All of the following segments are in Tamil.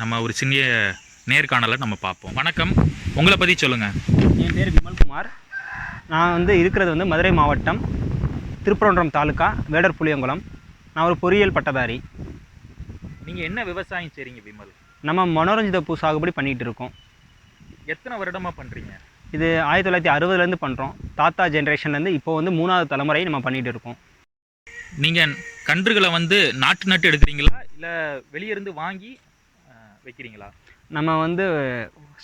நம்ம ஒரு சிறிய நேர்காணலை நம்ம பார்ப்போம். வணக்கம். உங்களை பற்றி சொல்லுங்கள் என் பேர் விமல்குமார். நான் வந்து இருக்கிறது வந்து மதுரை மாவட்டம் திருப்பரங்குன்றம் தாலுக்கா வேடர் புளியங்குளம். நான் ஒரு பொறியியல் பட்டதாரி. நீங்கள் என்ன விவசாயம் செய்கிறீங்க விமல்? நம்ம மனோரஞ்சித பூ சாகுபடி பண்ணிகிட்டு இருக்கோம். எத்தனை வருடமாக பண்ணுறீங்க இது ஆயிரத்தி தொள்ளாயிரத்தி அறுபதுலேருந்து பண்ணுறோம் தாத்தா ஜென்ரேஷன்லேருந்து இப்போ வந்து மூணாவது தலைமுறை நம்ம பண்ணிகிட்டு இருக்கோம். நீங்கள் கன்றுகளை வந்து நாட்டு நட்டு எடுக்கிறீங்களா? இல்லை வெளியிருந்து வாங்கி வைக்கிறீங்களா? நம்ம வந்து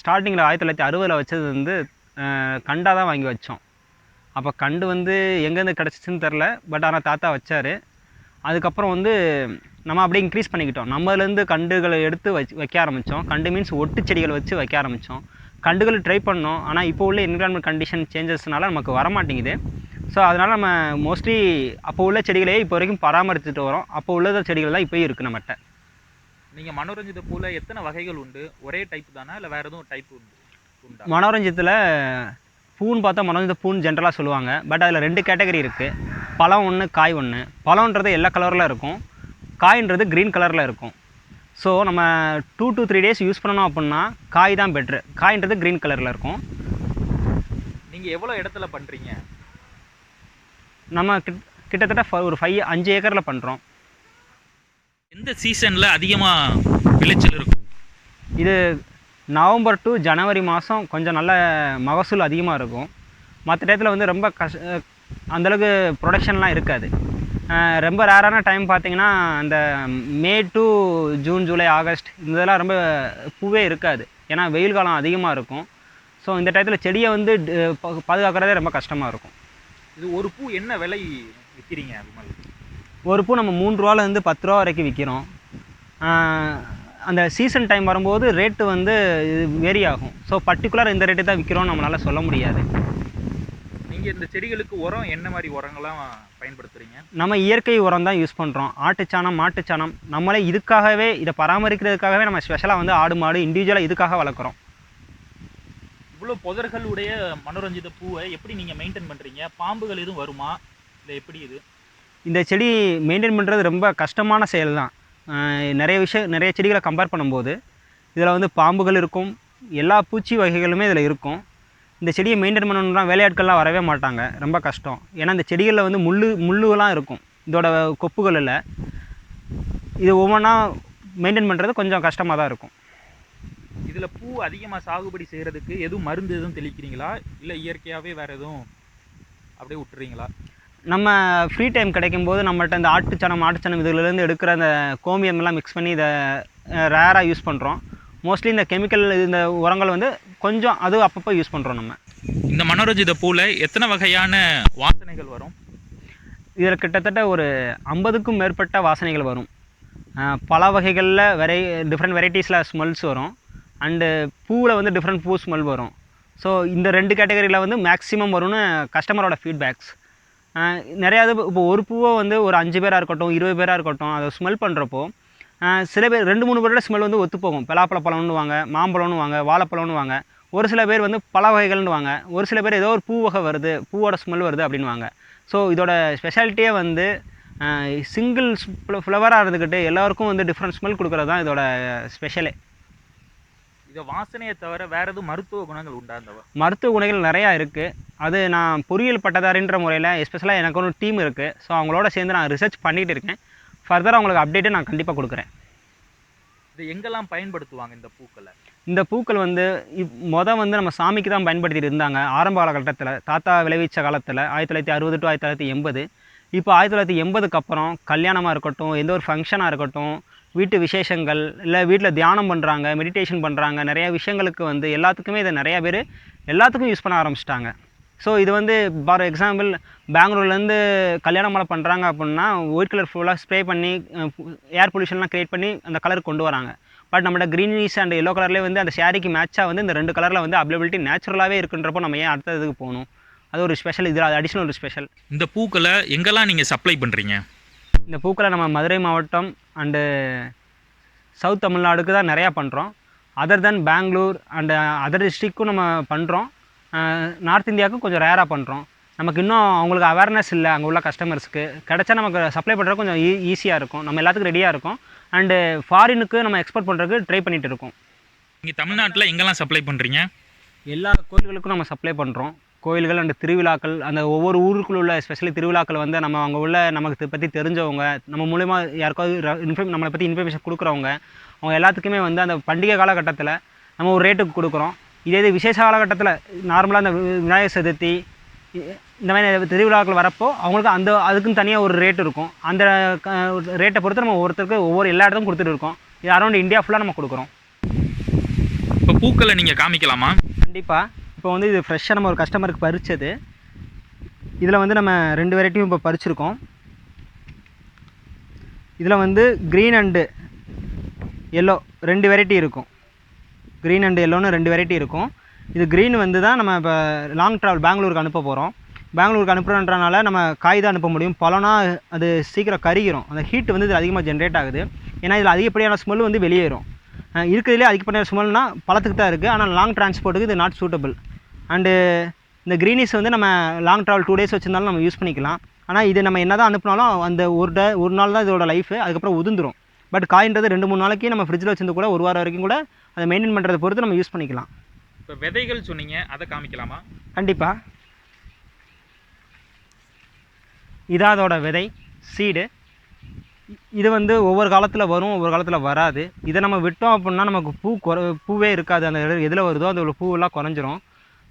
ஸ்டார்டிங்கில் ஆயிரத்தி தொள்ளாயிரத்தி அறுபதில் வச்சது வந்து கண்டாக தான் வாங்கி வச்சோம். அப்போ கண்டு வந்து எங்கேருந்து கிடச்சிச்சின்னு தெரில. பட் ஆனால் தாத்தா வச்சார். அதுக்கப்புறம் வந்து நம்ம அப்படியே இன்க்ரீஸ் பண்ணிக்கிட்டோம். நம்மலேருந்து கண்டுகளை எடுத்து வச்சு வைக்க ஆரம்பித்தோம் கண்டு மீன்ஸ் ஒட்டு செடிகள் வச்சு வைக்க ஆரம்பித்தோம் கண்டுகள் ட்ரை பண்ணோம். ஆனால் இப்போ உள்ள என்விரான்மெண்ட் கண்டிஷன் சேஞ்சஸ்னால நமக்கு வர மாட்டேங்குது ஸோ அதனால் நம்ம மோஸ்ட்லி அப்போ உள்ள செடிகளே இப்போ வரைக்கும் பராமரிச்சுட்டு வரோம். அப்போ உள்ள செடிகள் தான் இப்போயும் இருக்குது நம்மகிட்ட. நீங்கள் மனோரஞ்சித பூவில் எத்தனை வகைகள் உண்டு? ஒரே டைப் தானா? இல்லை வேறு எதுவும் டைப் உண்டு? உண்டா? மனோரஞ்சத்தில் பூன்னு பார்த்தா மனோரஞ்சித பூன்னு ஜென்ரலாக சொல்லுவாங்க. பட் அதில் ரெண்டு கேட்டகரி இருக்குது பழம் ஒன்று காய் ஒன்று பழம்ன்றது எல்லா கலரில் இருக்கும். காய்ன்றது க்ரீன் கலரில் இருக்கும். ஸோ நம்ம two to three days use பண்ணணும் அப்படின்னா காய் தான் பெட்ரு காய்ன்றது க்ரீன் கலரில் இருக்கும். நீங்கள் எவ்வளோ இடத்துல பண்ணுறீங்க நம்ம கிட் கிட்டத்தட்ட ஃப- ஒரு ஃபைவ் அஞ்சு ஏக்கரில் பண்ணுறோம் எந்த சீசனில் அதிகமாக விளைச்சல் இருக்கும்? இது நவம்பர் டு ஜனவரி மாதம் கொஞ்சம் நல்ல மகசூல் அதிகமாக இருக்கும். மற்ற டயத்தில் வந்து ரொம்ப கஷ் அந்தளவுக்கு ப்ரொடக்ஷன்லாம் இருக்காது. ரொம்ப ரேரான டைம் பார்த்தீங்கன்னா அந்த May to June July August இதெல்லாம் ரொம்ப பூவே இருக்காது. ஏன்னா வெயில் காலம் அதிகமாக இருக்கும். ஸோ இந்த டயத்தில் செடியை வந்து பாதுகாக்கிறதே ரொம்ப கஷ்டமாக இருக்கும். இது ஒரு பூ என்ன விலை விற்கிறீங்க ஒரு பூ நம்ம மூணு ரூபாலேருந்து பத்து ரூபா வரைக்கும் விற்கிறோம் அந்த சீசன் டைம் வரும்போது ரேட்டு வந்து வேரி ஆகும். ஸோ பர்டிகுலர் இந்த ரேட்டு தான் விற்கிறோம் நம்மளால் சொல்ல முடியாது. நீங்கள் இந்த செடிகளுக்கு உரம் என்ன மாதிரி உரங்கள்லாம் பயன்படுத்துகிறீங்க நம்ம இயற்கை உரம் தான் யூஸ் பண்ணுறோம் ஆட்டுச்சாணம் மாட்டுச்சாணம் நம்மளே இதுக்காகவே இதை பராமரிக்கிறதுக்காகவே நம்ம ஸ்பெஷலாக வந்து ஆடு மாடு இண்டிவிஜுவலாக இதுக்காக வளர்க்குறோம். இவ்வளோ புதர்களுடைய மனோரஞ்சித பூவை எப்படி நீங்கள் மெயின்டைன் பண்ணுறீங்க பாம்புகள் எதுவும் வருமா? இல்லை எப்படி இது? இந்த செடி மெயின்டைன் பண்ணுறது ரொம்ப கஷ்டமான செயல் தான் நிறைய விஷயம் நிறைய செடிகளை கம்பேர் பண்ணும்போது இதில் வந்து பாம்புகள் இருக்கும் எல்லா பூச்சி வகைகளுமே இதில் இருக்கும். இந்த செடியை மெயின்டைன் பண்ணணும்னா வேலையாட்கள்லாம் வரவே மாட்டாங்க ரொம்ப கஷ்டம். ஏன்னா இந்த செடிகளில் வந்து முள் முள்ளுலாம் இருக்கும் இதோட கொப்புகளில் இது ஒவ்வொன்றா மெயின்டைன் பண்ணுறது கொஞ்சம் கஷ்டமாக தான் இருக்கும். இதில் பூ அதிகமாக சாகுபடி செய்கிறதுக்கு எதுவும் மருந்து எதுவும் தெளிக்கிறீங்களா? இல்லை இயற்கையாகவே வேறு எதுவும் அப்படியே விட்டுறீங்களா நம்ம ஃப்ரீ டைம் கிடைக்கும்போது நம்மள்ட்ட இந்த ஆட்டுச்சனம் மாட்டுச்சனம் இதுலேருந்து எடுக்கிற அந்த கோமியம் எல்லாம் மிக்ஸ் பண்ணி இதை ரேராக யூஸ் பண்ணுறோம் மோஸ்ட்லி இந்த கெமிக்கல் இந்த உரங்கள் வந்து கொஞ்சம் அது அப்பப்போ யூஸ் பண்ணுறோம் நம்ம. இந்த மனோரஞ்சித பூவில் எத்தனை வகையான வாசனைகள் வரும்? இதில் கிட்டத்தட்ட ஒரு ஐம்பதுக்கும் மேற்பட்ட வாசனைகள் வரும். பல வகைகளில் வெரை டிஃப்ரெண்ட் வெரைட்டிஸில் ஸ்மெல்ஸ் வரும். அண்டு பூவில் வந்து டிஃப்ரெண்ட் பூ ஸ்மெல் வரும். ஸோ இந்த ரெண்டு கேட்டகரியில் வந்து மேக்ஸிமம் வரும்னு கஸ்டமரோட ஃபீட்பேக்ஸ் நிறையா இது இப்போ ஒரு பூவை வந்து ஒரு அஞ்சு பேராக இருக்கட்டும் இருபது பேராக இருக்கட்டும் அதை ஸ்மெல் பண்ணுறப்போ சில பேர் ரெண்டு மூணு பேரோட ஸ்மெல் வந்து ஒத்துப்போகும் பலாப்பழ பழம்னு வாங்க மாம்பழம்னு வாங்க வாழைப்பழம்னு வாங்க. ஒரு சில பேர் வந்து பல வகைகள்னு வாங்க. ஒரு சில பேர் ஏதோ ஒரு பூ வகை வருது பூவோட ஸ்மெல் வருது அப்படின்வாங்க ஸோ இதோட ஸ்பெஷாலிட்டியே வந்து சிங்கிள் ஃப்ளவராக இருந்துக்கிட்டு எல்லாருக்கும் வந்து டிஃப்ரெண்ட் ஸ்மெல் கொடுக்குறது தான் இதோட ஸ்பெஷலே இதை வாசனையை தவிர வேறு எதுவும் மருத்துவ குணங்கள் உண்டா இந்த மருத்துவ குணைகள் நிறையா இருக்குது அது நான் பொறியியல் பட்டதாரின்ற முறையில் எஸ்பெஷலாக எனக்கு ஒரு டீம் இருக்குது ஸோ அவங்களோட சேர்ந்து நான் ரிசர்ச் பண்ணிகிட்டு இருக்கேன். ஃபர்தராக உங்களுக்கு அப்டேட்டு நான் கண்டிப்பாக கொடுக்குறேன். இதை எங்கெல்லாம் பயன்படுத்துவாங்க இந்த பூக்களை? இந்த பூக்கள் வந்து இப் மொதல் வந்து நம்ம சாமிக்கு தான் பயன்படுத்திட்டு இருந்தாங்க. ஆரம்ப காலகட்டத்தில் தாத்தா விளைவிச்ச காலத்தில் ஆயிரத்தி தொள்ளாயிரத்தி அறுபது டு ஆயிரத்தி தொள்ளாயிரத்தி எண்பது. இப்போ ஆயிரத்தி தொள்ளாயிரத்தி எண்பதுக்கு அப்புறம் கல்யாணமாக இருக்கட்டும் எந்த ஒரு ஃபங்க்ஷனாக இருக்கட்டும் வீட்டு விசேஷங்கள் இல்லை வீட்டில் தியானம் பண்ணுறாங்க மெடிடேஷன் பண்ணுறாங்க நிறையா விஷயங்களுக்கு வந்து எல்லாத்துக்குமே இதை நிறையா பேர் எல்லாத்துக்கும் யூஸ் பண்ண ஆரம்பிச்சிட்டாங்க. ஸோ இது வந்து ஃபார் எக்ஸாம்பிள் பெங்களூர்லேருந்து கல்யாண மாலை பண்ணுறாங்க அப்படின்னா ஒயிட் கலர் ஃபுல்லாக ஸ்ப்ரே பண்ணி ஏர் பொல்யூஷன்லாம் க்ரியேட் பண்ணி அந்த கலர் கொண்டு வராங்க. பட் நம்மளோட க்ரீனிஷ் அண்ட் எல்லோ கலர்லேயே வந்து அந்த ஷேரிக்கு மேட்சாக வந்து இந்த ரெண்டு கலரில் வந்து அவைலபிலிட்டி நேச்சுரலாகவே இருக்குன்றப்போ நம்ம ஏன் அடுத்த இதுக்கு போகணும்? அது ஒரு ஸ்பெஷல் இது அது அடிஷ்னல் ஒரு ஸ்பெஷல் இந்த பூக்களை எங்கெல்லாம் நீங்கள் சப்ளை பண்ணுறீங்க இந்த பூக்களை நம்ம மதுரை மாவட்டம் அண்டு சவுத் தமிழ்நாடுக்கு தான் நிறையா பண்ணுறோம் other than Bangalore and other டிஸ்ட்ரிக்கும் நம்ம பண்ணுறோம் நார்த் இந்தியாவுக்கும் கொஞ்சம் ரேராக பண்ணுறோம் நமக்கு இன்னும் அவங்களுக்கு அவேர்னஸ் இல்லை அங்கே உள்ள கஸ்டமர்ஸ்க்கு கிடச்சா நமக்கு சப்ளை பண்ணுறது கொஞ்சம் ஈ ஈஸியாக இருக்கும். நம்ம எல்லாத்துக்கும் ரெடியாக இருக்கும். அண்டு ஃபாரினுக்கு நம்ம எக்ஸ்போர்ட் பண்ணுறதுக்கு ட்ரை பண்ணிகிட்டு இருக்கோம். நீங்கள் தமிழ்நாட்டில் எங்கெல்லாம் சப்ளை பண்ணுறீங்க எல்லா கோயில்களுக்கும் நம்ம சப்ளை பண்ணுறோம் கோயில்கள் அண்ட் திருவிழாக்கள் அந்த ஒவ்வொரு ஊருக்குள்ள உள்ள எஸ்பெஷலி திருவிழாக்கள் வந்து நம்ம அங்கே உள்ள நமக்கு பற்றி தெரிஞ்சவங்க நம்ம மூலயமா யாருக்காவது இன்ஃபர்ம் நம்மளை பற்றி இன்ஃபர்மேஷன் கொடுக்குறவங்க அவங்க எல்லாத்துக்குமே வந்து அந்த பண்டிகை காலகட்டத்தில் நம்ம ஒரு ரேட்டுக்கு கொடுக்குறோம். இதே இது விசேஷ காலகட்டத்தில் நார்மலாக அந்த விநாயகர் சதுர்த்தி இந்த மாதிரி திருவிழாக்கள் வரப்போ அவங்களுக்கு அந்த அதுக்குன்னு தனியாக ஒரு ரேட் இருக்கும். அந்த ரேட்டை பொறுத்து நம்ம ஒவ்வொருத்தருக்கு ஒவ்வொரு எல்லா இடத்துக்கும் கொடுத்துட்டு இருக்கோம். இது அரௌண்ட் இந்தியா ஃபுல்லாக நம்ம கொடுக்குறோம். இப்போ பூக்களை நீங்கள் காமிக்கலாமா? கண்டிப்பாக இப்போ வந்து இது ஃப்ரெஷ்ஷாக நம்ம ஒரு கஸ்டமருக்கு பறித்தது இதில் வந்து நம்ம ரெண்டு வெரைட்டியும் இப்போ பறிச்சிருக்கோம். இதில் வந்து க்ரீன் அண்டு எல்லோ ரெண்டு வெரைட்டி இருக்கும். க்ரீன் அண்டு எல்லோன்னு ரெண்டு வெரைட்டி இருக்கும். இது க்ரீன் வந்து தான் நம்ம இப்போ லாங் ட்ராவல் பெங்களூருக்கு அனுப்ப போகிறோம் பெங்களூருக்கு அனுப்புறன்றனால நம்ம காய் தான் அனுப்ப முடியும். பழம்னா அது சீக்கிரம் கருகிரும். அந்த ஹீட் வந்து இது அதிகமாக ஜென்ரேட் ஆகுது. ஏன்னா இதில் அதிகப்படியான ஸ்மெல் வந்து வெளியேறும். இருக்கிறதுலே அதிகப்படியான ஸ்மெல்னால் பழத்துக்கு தான் இருக்குது ஆனால் லாங் டிரான்ஸ்போர்ட்டுக்கு இது நாட் சூட்டபிள் அண்டு இந்த க்ரீனிஸ் வந்து நம்ம லாங் ட்ராவல் டூ டேஸ் வச்சிருந்தாலும் நம்ம யூஸ் பண்ணிக்கலாம். ஆனால் இது நம்ம என்ன தான் அனுப்புனாலும் அந்த ஒரு டே ஒரு நாள் தான் இதோட லைஃபு அதுக்கப்புறம் உதிர்ந்துரும். பட் காயின்றது ரெண்டு மூணு நாளைக்கு நம்ம ஃப்ரிட்ஜில் வச்சிருந்து கூட ஒரு வாரம் வரைக்கும் கூட அதை மெயின்டைன் பண்ணுறதை பொறுத்து நம்ம யூஸ் பண்ணிக்கலாம். இப்போ விதைகள் சொன்னீங்க அதை காமிக்கலாமா? கண்டிப்பாக இதான் அதோட விதை சீடு இது வந்து ஒவ்வொரு காலத்தில் வரும் ஒவ்வொரு காலத்தில் வராது. இதை நம்ம விட்டோம் அப்படின்னா நமக்கு பூ குற பூவே இருக்காது. அந்த எதில் வருதோ அதோட பூவெல்லாம் குறைஞ்சிரும்.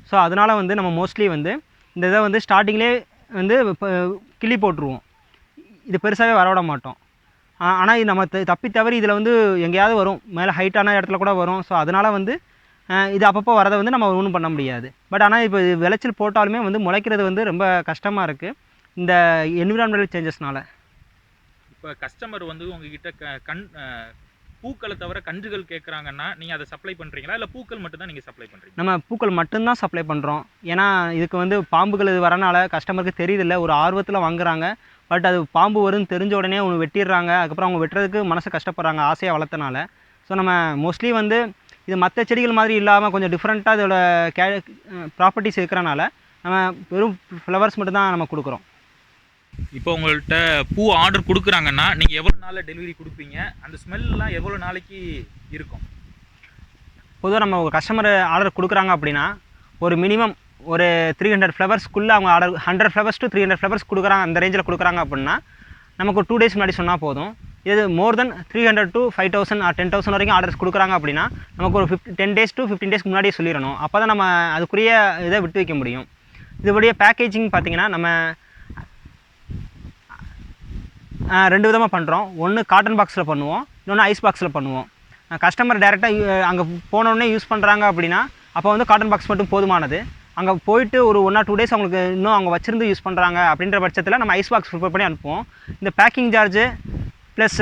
ஸோ அதனால் வந்து நம்ம மோஸ்ட்லி வந்து இந்த இதை வந்து ஸ்டார்டிங்லேயே வந்து இப்போ கிள்ளி போட்டுருவோம். இது பெருசாகவே வரவிட மாட்டோம். ஆனால் இது நம்ம த- தப்பி தவறி இதில் வந்து எங்கேயாவது வரும். மேலே ஹைட்டான இடத்துல கூட வரும். ஸோ அதனால் வந்து இது அப்பப்போ வரதை வந்து நம்ம ஒன்றும் பண்ண முடியாது. பட் ஆனால் இப்போ விளைச்சல் போட்டாலுமே வந்து முளைக்கிறது வந்து ரொம்ப கஷ்டமாக இருக்குது இந்த என்விரான்மெண்டல் சேஞ்சஸ்னால் இப்போ கஸ்டமர் வந்து உங்ககிட்ட க கண் பூக்களை தவிர கன்றுகள் கேட்குறாங்கன்னா நீங்கள் அதை சப்ளை பண்ணுறீங்களா இல்லை பூக்கள் மட்டும்தான் நீங்கள் சப்ளை பண்ணுறீங்க நம்ம பூக்கள் மட்டும்தான் சப்ளை பண்ணுறோம் ஏன்னா இதுக்கு வந்து பாம்புகள் இது வரனால கஸ்டமருக்கு தெரியுதில்ல ஒரு ஆர்வத்தில் வாங்குறாங்க. பட் அது பாம்பு வரும்னு தெரிஞ்ச உடனே அவங்க வெட்டிடுறாங்க. அதுக்கப்புறம் அவங்க வெட்டுறதுக்கு மனசு கஷ்டப்படுறாங்க ஆசையாக வளர்த்தனால. ஸோ நம்ம மோஸ்ட்லி வந்து இது மற்ற செடிகள் மாதிரி இல்லாமல் கொஞ்சம் டிஃப்ரெண்ட்டாக இதோட கே ப்ராப்பர்ட்டிஸ் இருக்கிறனால நம்ம வெறும் ஃப்ளவர்ஸ் மட்டும்தான் நம்ம கொடுக்குறோம். இப்போ உங்கள்கிட்ட பூ ஆர்டர் கொடுக்குறாங்கன்னா நீங்கள் எவ்வளோ நாளில் டெலிவரி கொடுப்பீங்க? அந்த ஸ்மெல்லாம் எவ்வளோ நாளைக்கு இருக்கும்? பொதுவாக நம்ம ஒரு கஸ்டமர் ஆர்டர் கொடுக்குறாங்க அப்படின்னா ஒரு மினிமம் ஒரு த்ரீ ஹண்ட்ரட் ஃப்ளவர்ஸ்க்குள்ளே அவங்க order hundred flowers to three hundred flowers கொடுக்குறாங்க அந்த ரேஞ்சில் கொடுக்குறாங்க அப்படின்னா நமக்கு ஒரு டூ டேஸ் முன்னாடி சொன்னால் போதும். இது more than three hundred to five thousand ten thousand வரைக்கும் ஆர்டர்ஸ் கொடுக்குறாங்க அப்படின்னா நமக்கு ஒரு fifty ten days to fifteen டேஸ்க்கு முன்னாடியே சொல்லிடணும். அப்போ தான் நம்ம அதுக்குரிய இதை விட்டு வைக்க முடியும். இதுபடிய பேக்கேஜிங் பார்த்தீங்கன்னா நம்ம ரெண்டு விதமாக பண்ணுறோம் ஒன்று காட்டன் பாக்ஸில் பண்ணுவோம். இன்னொன்று ஐஸ் பாக்ஸில் பண்ணுவோம். கஸ்டமர் டேரெக்டாக அங்கே போனோடனே யூஸ் பண்ணுறாங்க அப்படின்னா அப்போ வந்து காட்டன் பாக்ஸ் மட்டும் போதுமானது. அங்கே போயிட்டு ஒரு ஒன் ஆர் டூ டேஸ் அவங்களுக்கு இன்னும் அவங்க வச்சுருந்து யூஸ் பண்ணுறாங்க அப்படின்ற பட்சத்தில் நம்ம ஐஸ் பாக்ஸ் ப்ரிப்பேர் பண்ணி அனுப்புவோம். இந்த packing charge plus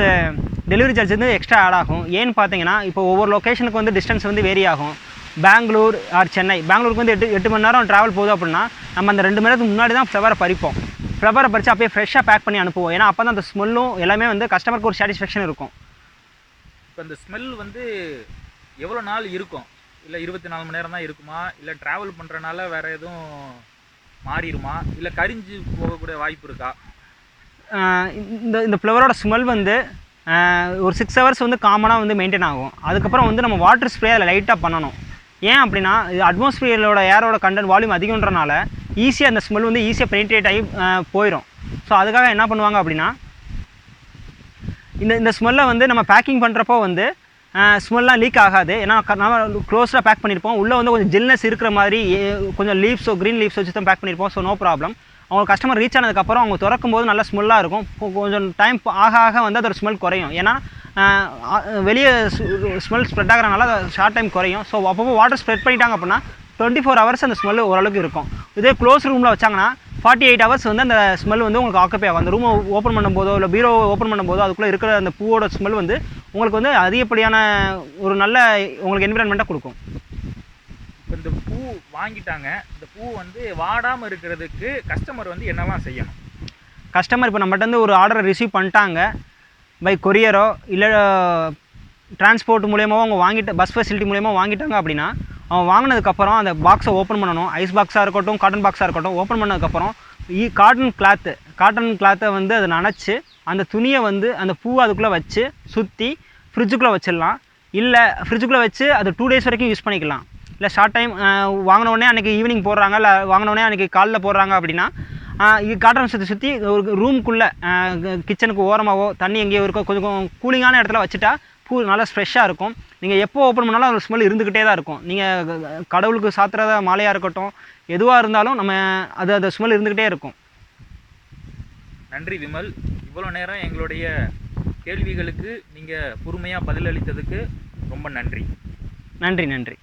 delivery charge வந்து எக்ஸ்ட்ரா ஆட் ஆகும். ஏன்னு பார்த்தீங்கன்னா இப்போ ஒவ்வொரு லொக்கேஷனுக்கு வந்து டிஸ்டன்ஸ் வந்து வேரி ஆகும். பெங்களூர் ஆர் சென்னை. பெங்களூருக்கு வந்து எட்டு எட்டு மணி நேரம் ட்ராவல் போகுது அப்படின்னா நம்ம அந்த ரெண்டு மணி நேரத்துக்கு முன்னாடி தான் ஃப்ளவரை பறிப்போம். ஃப்ளவரை பறித்து அப்படியே ஃப்ரெஷ்ஷாக பேக் பண்ணி அனுப்புவோம். ஏன்னா அப்போ தான் அந்த ஸ்மெல்லும் எல்லாமே வந்து கஸ்டமருக்கு ஒரு சாட்டிஸ்ஃபேக்ஷன் இருக்கும். இப்போ இந்த ஸ்மெல் வந்து எவ்வளோ நாள் இருக்கும்? இல்லை இருபத்தி நாலு மணி நேரம் தான் இருக்குமா? இல்லை ட்ராவல் பண்ணுறனால வேறு எதுவும் மாறிடுமா? இல்லை கரிஞ்சு போகக்கூடிய வாய்ப்பு இருக்கா? இந்த இந்த ஃப்ளவரோட ஸ்மெல் வந்து ஒரு சிக்ஸ் ஹவர்ஸ் வந்து காமனாக வந்து மெயின்டைன் ஆகும். அதுக்கப்புறம் வந்து நம்ம வாட்டர் ஸ்ப்ரே அதில் லைட்டாக பண்ணணும். ஏன் அப்படின்னா இது அட்மாஸ்பியரோட ஏரோட கண்டென்ட் வால்யூம் அதிகன்றனால ஈஸியாக அந்த ஸ்மெல் வந்து ஈஸியாக பெனிட்ரேட் ஆகி போயிடும் ஸோ அதுக்காக என்ன பண்ணுவாங்க அப்படின்னா இந்த இந்த ஸ்மெல்லை வந்து நம்ம பேக்கிங் பண்ணுறப்போ வந்து ஸ்மெல்லாம் லீக் ஆகாது. ஏன்னா நம்ம க்ளோஸாக பேக் பண்ணியிருப்போம் உள்ளே வந்து கொஞ்சம் ஜில்னஸ் இருக்கிற மாதிரி கொஞ்சம் லீவ்ஸோ க்ரீன் லீவ்ஸ் வச்சு தான் பேக் பண்ணியிருப்போம் ஸோ நோ ப்ராப்ளம் அவங்க கஸ்டமர் ரீச் ஆனதுக்கப்புறம் அவங்க திறக்கும் போது நல்லா ஸ்மெல்லாக இருக்கும். கொஞ்சம் டைம் ஆக ஆக வந்து அதோட ஸ்மெல் குறையும். ஏன்னா வெளியே ஸ்மெல் ஸ்ப்ரெட் ஆகிறனால ஷார்ட் டைம் குறையும். ஸோ அப்பப்போ வாட்டர் ஸ்ப்ரெட் பண்ணிட்டாங்க அப்படின்னா டுவெண்ட்டி ஃபோர் ஹவர்ஸ் அந்த ஸ்மெல் ஓரளவுக்கு இருக்கும். இதே க்ளோஸ் ரூமில் வச்சாங்கன்னா ஃபார்ட்டி எயிட் ஹவர்ஸ் வந்து அந்த ஸ்மெல் வந்து உங்களுக்கு ஆக்கப்பே ஆகும். அந்த ரூமை ஓப்பன் பண்ணும்போதோ இல்லை பீரோ ஓப்பன் பண்ணும்போதோ அதுக்குள்ளே இருக்கிற அந்த பூவோட ஸ்மெல் வந்து உங்களுக்கு வந்து அதிகப்படியான ஒரு நல்ல உங்களுக்கு என்விரான்மெண்ட்டாக கொடுக்கும். இந்த பூ வாங்கிட்டாங்க. இந்த பூ வந்து வாடாமல் இருக்கிறதுக்கு கஸ்டமர் வந்து என்னெல்லாம் செய்யணும்? கஸ்டமர் இப்போ நம்மகிட்ட ஒரு ஆர்டரை ரிசீவ் பண்ணிட்டாங்க. பை கொரியரோ இல்லை டிரான்ஸ்போர்ட் மூலியமாவோ அவங்க வாங்கிட்டு பஸ் ஃபெசிலிட்டி மூலியமாக வாங்கிட்டாங்க அப்படின்னா அவன் வாங்கினதுக்கப்புறம் அந்த பாக்ஸை ஓப்பன் பண்ணணும். ஐஸ் பாக்ஸாக இருக்கட்டும் காட்டன் பாக்ஸாக இருக்கட்டும் ஓப்பன் பண்ணதுக்கப்புறம் இ காட்டன் கிளாத்து காட்டன் கிளாத்தை வந்து அதை நனைச்சி அந்த துணியை வந்து அந்த பூ அதுக்குள்ளே வச்சு சுற்றி ஃப்ரிட்ஜுக்குள்ளே வச்சிடலாம். இல்லை ஃப்ரிட்ஜுக்குள்ளே வச்சு அது டூ டேஸ் வரைக்கும் யூஸ் பண்ணிக்கலாம். இல்லை ஷார்ட் டைம் வாங்கினோடனே அன்றைக்கி ஈவினிங் போடுறாங்க. இல்லை வாங்கினோடனே அன்றைக்கி காலைல போடுறாங்க அப்படின்னா இது காட்டன் சுற்றி சுற்றி ஒரு ரூம்குள்ளே கிச்சனுக்கு ஓரமாகவோ தண்ணி எங்கேயோ இருக்கோ கொஞ்சம் கூலிங்கான இடத்துல வச்சுட்டா பூ நல்லா ஃப்ரெஷ்ஷாக இருக்கும். நீங்கள் எப்போ ஓப்பன் பண்ணாலும் அது ஸ்மெல் இருந்துக்கிட்டே தான் இருக்கும். நீங்கள் கடவுளுக்கு சாத்துறத மாலையாக இருக்கட்டும் எதுவாக இருந்தாலும் நம்ம அது அந்த ஸ்மெல் இருந்துக்கிட்டே இருக்கும். நன்றி விமல். இவ்வளோ நேரம் எங்களுடைய கேள்விகளுக்கு நீங்கள் பொறுமையாக பதிலளித்ததுக்கு ரொம்ப நன்றி. நன்றி நன்றி.